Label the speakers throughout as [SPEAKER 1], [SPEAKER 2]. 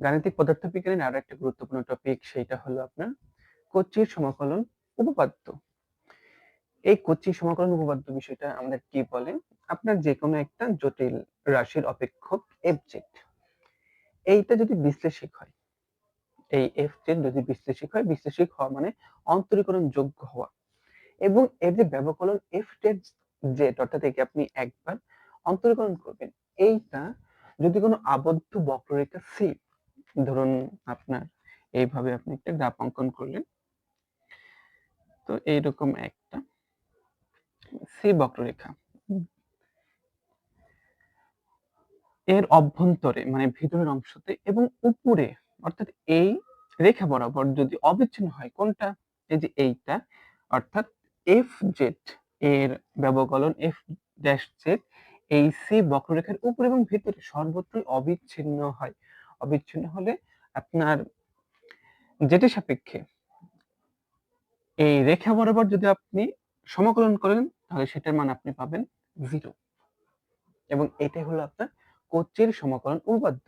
[SPEAKER 1] গাণিতিক পদার্থবিজ্ঞানের আরও একটা গুরুত্বপূর্ণ টপিক সেইটা হলো আপনার কচ্ছির সমাকলন উপপাদ্য। এই কচ্ছির সমাকলন উপপাদ্য বিষয়টা আমাদের কি বলে? আপনার যে কোনো একটা জটিল রাশির অপেক্ষক এফ জেড এইটা যদি বিশ্লেষিক হয়, এই এফ জেড যদি বিশ্লেষিক হয়, বিশ্লেষিক হওয়া মানে অন্তরীকরণ যোগ্য হওয়া। এবং এর যে ব্যবকলন এফ জেড জেড অর্থাৎ একে আপনি একবার অন্তরীকরণ করবেন, এইটা যদি কোনো আবদ্ধ বক্ররেখা সি ধরুন আপনার, এইভাবে আপনি একটা গ্রাফ অঙ্কন করলেন। তো এইরকম একটা সি বক্ররেখা। এর অভ্যন্তরে মানে ভিতরের অংশতে এবং উপরে, অর্থাৎ এই রেখা বরাবর যদি অবিচ্ছিন্ন হয়, কোনটা? এই যে এইটা, অর্থাৎ এফ জেড এর ব্যবকলন, এফ ড্যাশ জেড, এই সি বক্ররেখার উপর এবং ভিতরে সর্বত্রই অবিচ্ছিন্ন হয়। অবিচ্ছিন্ন হলে আপনার যেটি সাপেক্ষে এই রেখা বরাবর যদি আপনি সমাকলন করেন, তাহলে সেটার মান আপনি পাবেন জিরো এবং এটাই হলো আপনার কোচির সমাকলন উপপাদ্য।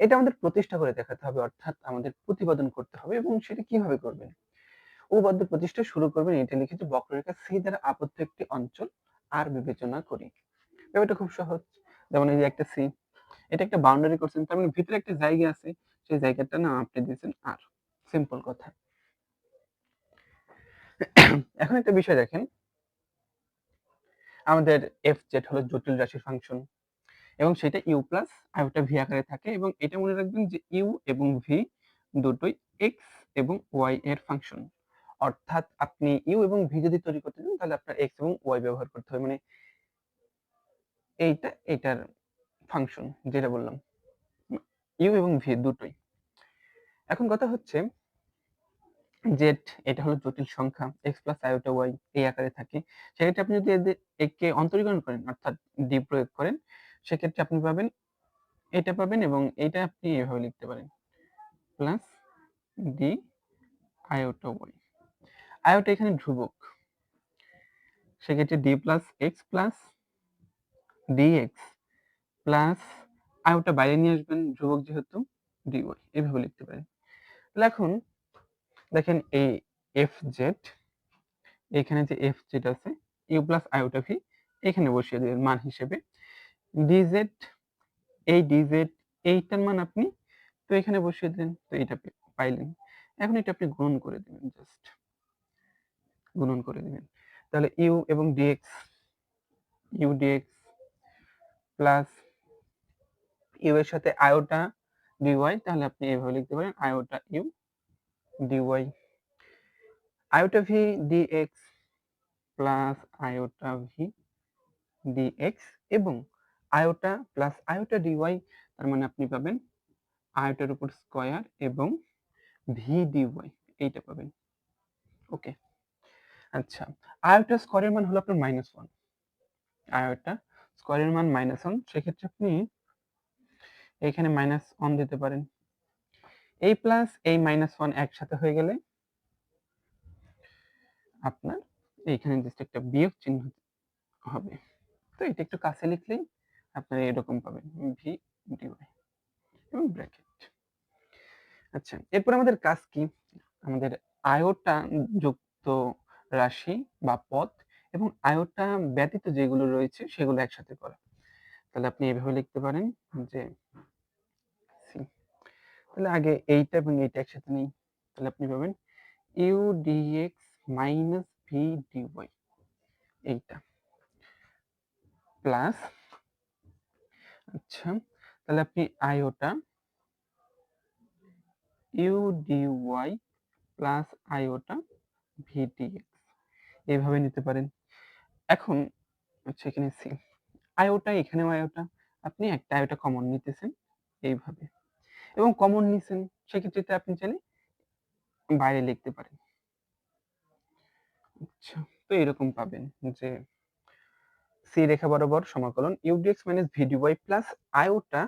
[SPEAKER 1] এটা আমাদের প্রতিষ্ঠা করে দেখাতে হবে, অর্থাৎ আমাদের প্রতিপাদন করতে হবে এবং সেটা কীভাবে করবেন? উপপাদ্য প্রতিষ্ঠা শুরু করবেন এটা লিখেছে বক্ররেখা সি দ্বারা আবদ্ধ একটি অঞ্চল আর বিবেচনা করি। ব্যাপারটা খুব সহজ। যেমন এই যে একটা সি এটা একটা বাউন্ডারি করছেন, তার মানে ভিতরে একটা জায়গা আছে, সেই জায়গাটা না আপনি দিয়েছেন আর। সিম্পল কথা। এখন একটা বিষয় দেখেন। আমাদের এফ জেড হলো জটিল রাশির ফাংশন এবং সেটা ইউ প্লাস আইওটা ভি আকারে থাকে এবং এটা মনে রাখবেন যে ইউ এবং ভি দুটোই এক্স এবং ওয়াই এর ফাংশন অর্থাৎ আপনি ইউ এবং ভি যদি তৈরি করতে চান, তাহলে আপনার এক্স এবং ওয়াই ব্যবহার করতে হবে। মানে এইটা, এটার ফাংশন যেটা বললাম ইউ এবং ভি দুটোই। এখন কথা হচ্ছে জেড এটা হলো জটিল সংখ্যা এক্স প্লাস আইওটা ওয়াই এই আকারে থাকে। সেক্ষেত্রে আপনি যদি একে অন্তরীকরণ করেন, অর্থাৎ ডি প্রয়োগ করেন, সেক্ষেত্রে আপনি পাবেন, এটা পাবেন এবং এটা আপনি এভাবে লিখতে পারেন। Plus D iota Y iota এখানে ধ্রুবক। সেক্ষেত্রে D plus X plus D X plus iota বাইরে নিয়ে আসবেন, ধ্রুবক যেহেতু ডিওয়াই এভাবে লিখতে পারেন। তাহলে এখন দেখেন এই এফ জেড এখানে যে এফ জেড আছে ইউ প্লাস আইওটা ভি এখানে বসিয়ে দেবেন মান হিসেবে। ডিজেড এই ডি জেড এইটার মান আপনি, তো এখানে বসিয়ে দেন তো এটা পাইলেন। এখন এটা আপনি গুণন করে দেবেন জাস্ট গুণন করে দিবেন। তাহলে ইউ এবং dx u dx plus u এর সাথে আয়োটা ডিওয়াই তাহলে আপনি এভাবে লিখতে পারেন iota u dy iota v dx plus iota v dx এবং আয়োটা প্লাস আয়োটা ডিওয়াই তার মানে আপনি পাবেন আয়োটার উপর স্কয়ার এবং ভি ডিওয়াই এইটা পাবেন। ওকে আচ্ছা আয়োটা স্কয়ারের মান হলো আপনার মাইনাস ওয়ান আয়োটা স্কয়ারের মান মাইনাস ওয়ান সেক্ষেত্রে আপনি এখানে মাইনাস ওয়ান দিতে পারেন। এই প্লাস এই মাইনাস ওয়ান একসাথে হয়ে গেলে আপনার এইখানে জাস্ট একটা বিয়োগ চিহ্ন হবে। তো এটা একটু কাছে লিখলেই আপনারা এরকম পাবেন ভি ডিওয়াই এবং ব্র্যাকেট আচ্ছা এরপর আমাদের কাজ কি? আমাদের আয়োটা যুক্ত রাশি বা পথ এবং আয়োটা ব্যতীত যেগুলো রয়েছে সেগুলো একসাথে করা। তাহলে আপনি এভাবে লিখতে পারেন যে তাহলে আগে এইটা এবং এইটা একসাথে নেই। তাহলে আপনি পাবেন U D X minus V D Y এইটা। প্লাস আচ্ছা তাহলে আপনি iota U D Y plus iota V D X এইভাবে নিতে পারেন। এখন আচ্ছা এখানে সি আয়োটা এখানেও আয়োটা আপনি একটা আয়োটা কমন নিতেছেন এইভাবে। এবং কমন নিছেন সেক্ষেত্রে আপনি চাইলে বাইরে লিখতে পারেন। আচ্ছা তো এরকম পাবেন যে সি রেখা বরাবর সমাকলন u dx minus v dy plus iota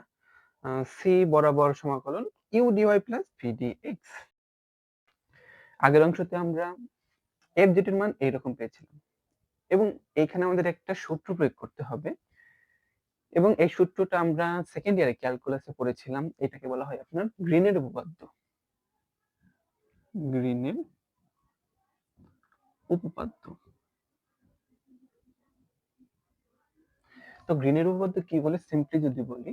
[SPEAKER 1] C বরাবর সমাকলন ইউডিওয়াই প্লাস ভিডিএক্স আগের অংশতে আমরা এফ জেটের মান এইরকম পেয়েছিলাম। এবং এখানে আমাদের একটা সূত্র প্রয়োগ করতে হবে। এবং এই সূত্রটা আমরা সেকেন্ড ইয়ারে ক্যালকুলাসে পড়েছিলাম, এটাকে বলা হয় আপনার গ্রিনের উপপাদ্য। গ্রিনের উপপাদ্য। তো গ্রিনের উপপাদ্য কি বলে? সিম্পলি যদি বলি,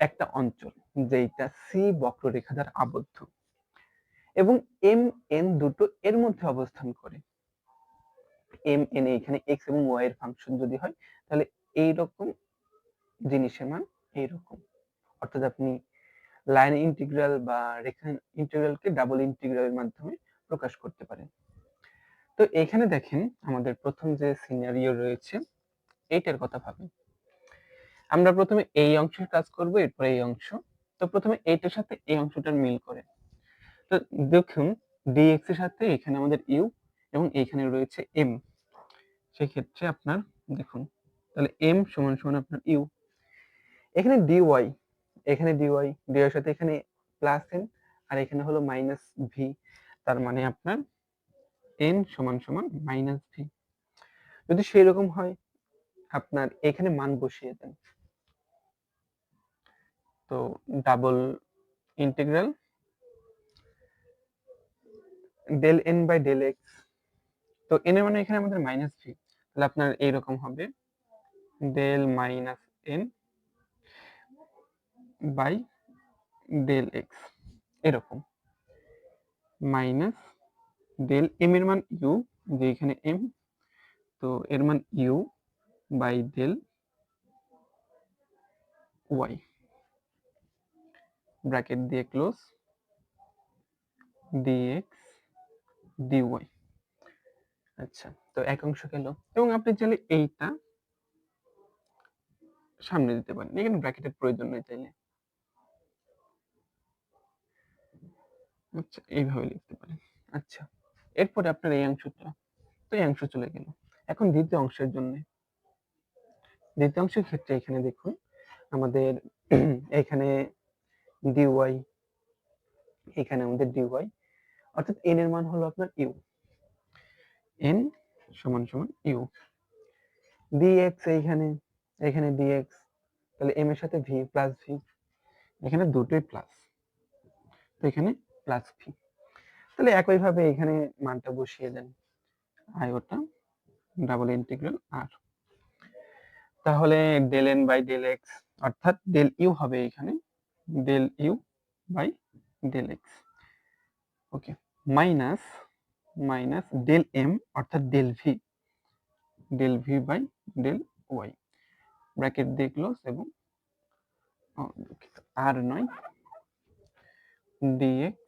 [SPEAKER 1] একটা অঞ্চল যেটা সি বক্ররেখা দ্বারা আবদ্ধ এবং এম এন দুটো এর মধ্যে অবস্থান করে। এম এন এখানে এক্স এবং ওয়াই এর ফাংশন যদি হয়, তাহলে এইরকম জিনিসের মান এইরকম। অর্থাৎ আপনি লাইন ইন্টিগ্রাল বা রেখা ইন্টিগ্রালকে ডাবল ইন্টিগ্রালের মাধ্যমে প্রকাশ করতে পারেন। তো এখানে দেখেন আমাদের প্রথম যে সিনারিও রয়েছে, এইটার কথা ভাবেন। আমরা প্রথমে এই অংশের কাজ করব, এরপরে এই অংশ। তো প্রথমে এইটার সাথে এই অংশটার মিল করে তো দেখুন ডিএক্স এর সাথে এখানে আমাদের ইউ এবং এইখানে রয়েছে এম সেক্ষেত্রে আপনার, দেখুন, তাহলে এম সমান সমান আপনার ইউ এখানে ডিওয়াই এখানে ডিওয়াই ডিওয়াই সাথে এখানে প্লাস এন আর এখানে হলো মাইনাস ভি তার মানে আপনার এন সমান সমান মাইনাস ভি যদি সেই রকম হয়, আপনার এখানে মান বসিয়ে দেন। তো double integral del N by del X তো এন এর মানে এখানে আমাদের মাইনাস ভি তাহলে আপনার এইরকম হবে। Del minus N by del X. এরকম। মাইনাস ডেল এম এর মান ইউ, যে এখানে এম, তো এর মান U by del Y. Bracket দিয়ে ক্লোজ ডিএক্স ডিওয়াই। আচ্ছা তো এক অংশ গেল। এবং আপনি চাইলে এইটা সামনে দিতে পারেন। এখানে ব্র্যাকেটের প্রয়োজন নেই চাইলে। আচ্ছা এইভাবে লিখতে পারেন। আচ্ছা এরপরে আপনার এই অংশটা। তো এই অংশ চলে গেল। এখন দ্বিতীয় অংশের জন্য। দ্বিতীয় অংশের ক্ষেত্রে এখানে দেখুন, আমাদের এখানে ডিওয়াই এখানে আমাদের ডিওয়াই অর্থাৎ এন এর মান হলো আপনার ইউ এন সমান সমান ইউ ডিএক্স এইখানে, এখানে ডিএক্স তাহলে এম এর সাথে ভি প্লাস ভি এখানে দুটোই প্লাস তো এখানে প্লাস ভি তাহলে একইভাবে এখানে মানটা বসিয়ে দেন আয়োটা ডাবল ইন্টিগ্রাল আর তাহলে del N by del X অর্থাৎ ডেল ইউ হবে এখানে del U by del X okay minus minus del M অর্থাৎ del V del V by del Y bracket দিয়ে ক্লোজ এবং আর নয় ডিএক্স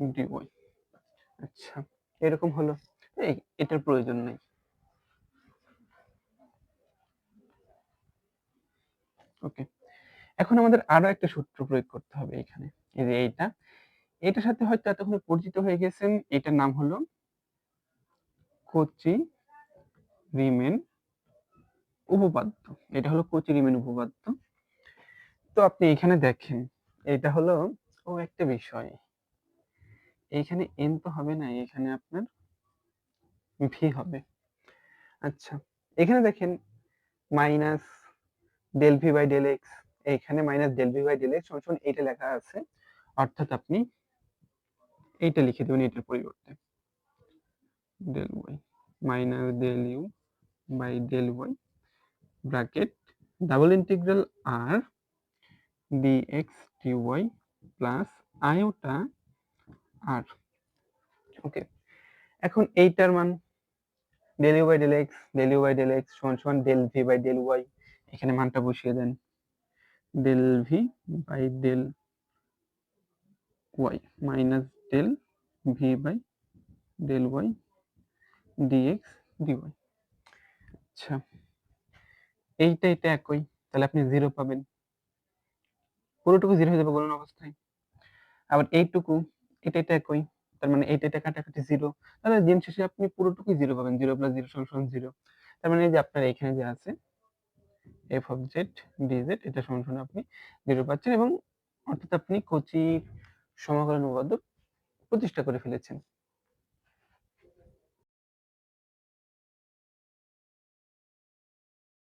[SPEAKER 1] ডিওয়াই আচ্ছা এরকম হলো। এই এটার প্রয়োজন নেই। ওকে, এখন আমাদের আরও একটা সূত্র প্রয়োগ করতে হবে এখানে। যে এইটা, এটার সাথে হয়তো এতক্ষণ পরিচিত হয়ে গেছেন, এটার নাম হলো কোচি রিমেন উপপাদ্য। এটা হলো কোচি রিমেন উপপাদ্য। তো আপনি এখানে দেখেন, এটা হলো ও একটা বিষয়। এইখানে এন তো হবে না, এখানে আপনার ভি হবে। আচ্ছা এখানে দেখেন minus del V by del X এইখানে minus del V by del X সমান এইটা লেখা আছে, অর্থাৎ আপনি এইটা লিখে দেবেন এটার পরিবর্তে। Del Y minus del U by del Y bracket double integral R dx dy plus iota R okay এখন এইটার মান del U by del X del U by del X সমান সমান del V by del Y এখানে মানটা বসিয়ে দেন। Del V by del Y minus del V by del Y dx dy আচ্ছা এইটা এটা একই, তাহলে আপনি জিরো পাবেন। পুরোটুকু জিরো হয়ে যাবে গণন অবস্থায়। আবার এইটুকু এটা এটা একই। তার মানে এইটা এটা কাটাকাটি জিরো তাহলে দিন শেষে আপনি পুরোটুকুই জিরো পাবেন জিরো প্লাস জিরো সমান জিরো তার মানে যে আপনার এখানে যে আছে এফ অফ জেড ডিজেড এটা সমান সমান আপনি জিরো পাচ্ছেন এবং অর্থাৎ আপনি কচি সমাকলন উপপাদ্য প্রতিষ্ঠা করে ফেলেছেন।